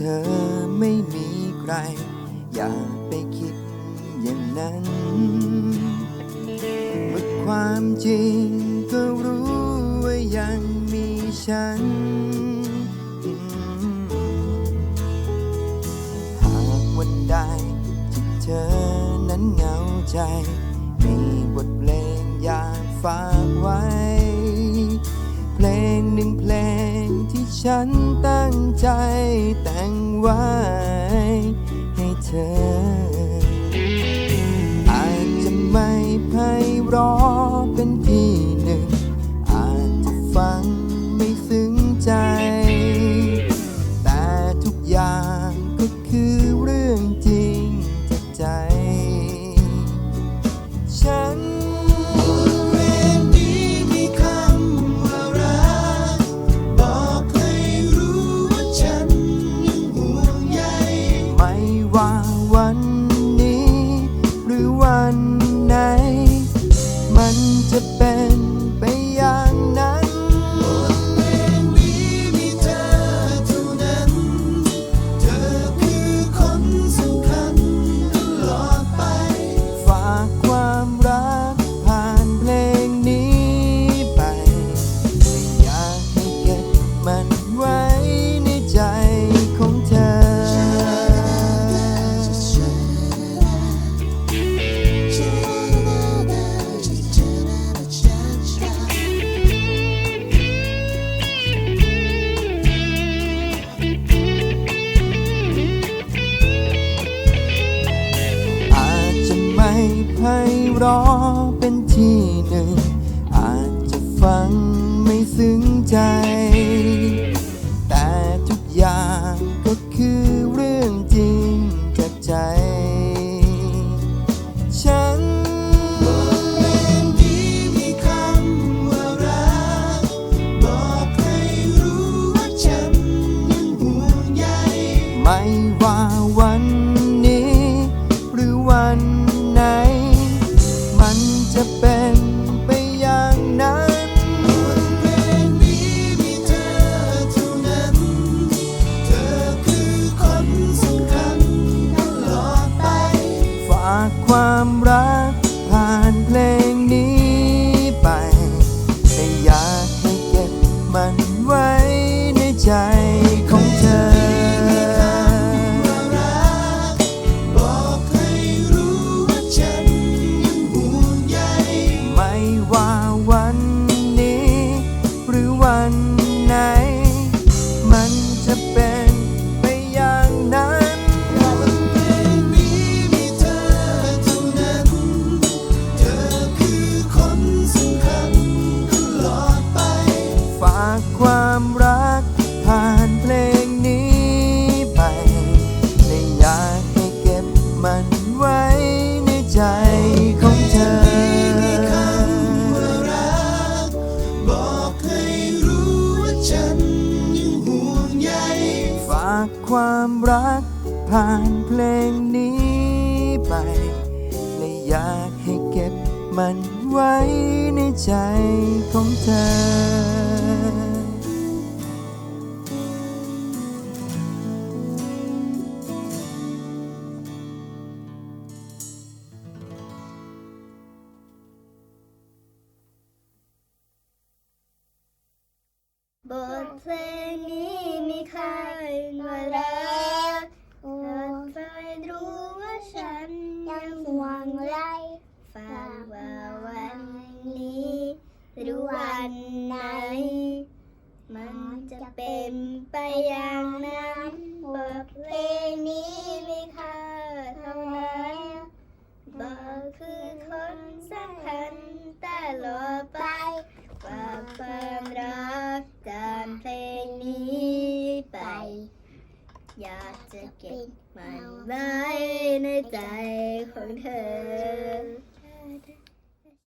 ธอไม่มีใคร อย่าไปคิดอย่างนั้น เมื่อความจริงก็รู้ว่ายังมีฉัน หากวันใดที่เธอนั้นเหงาใจ มีบทเพลงอยากฝากไว้ ฉันตั้งใจแต่งไว้ให้เธอ อาจจะไม่ไพเราะ ไม่ไพเราะเป็นที่หนึ่ง อาจจะฟังไม่ซึ้งใจ แต่ทุกอย่างก็คือเรื่องจริงจากใจ ฉันเพ เป็นไปอย่างนั้นเพลงนี้มีเธอเท่านั้น เธอคือคนสำคัญตลอดไป ฝากความรักผ่านเพลงนี้ไป แต่อยากให้เก็บมันไว้ใน จะเป็นไปอย่างนั้นเพลงนี้มีเธอเท่านั้น เธอคือคนสำคัญตลอดไป ฝากความรักผ่านเพลงนี้ไปไม่อยากให้เก็บมัน ความรักผ่านเพลงนี้ไป และอยากให้เก็บมันไว้ในใจของเธอบทเพลง ห่วงว่าวันนี้ หรือวันไหน มันจะเป็นไปอย่างนั้นบทเพลงนี้มีค่าเท่านั้นบอกคือคนสำคัญตลอดไปฝากความรักจากเพลง อยากจะเก็บมันไว้ในใจของเธอ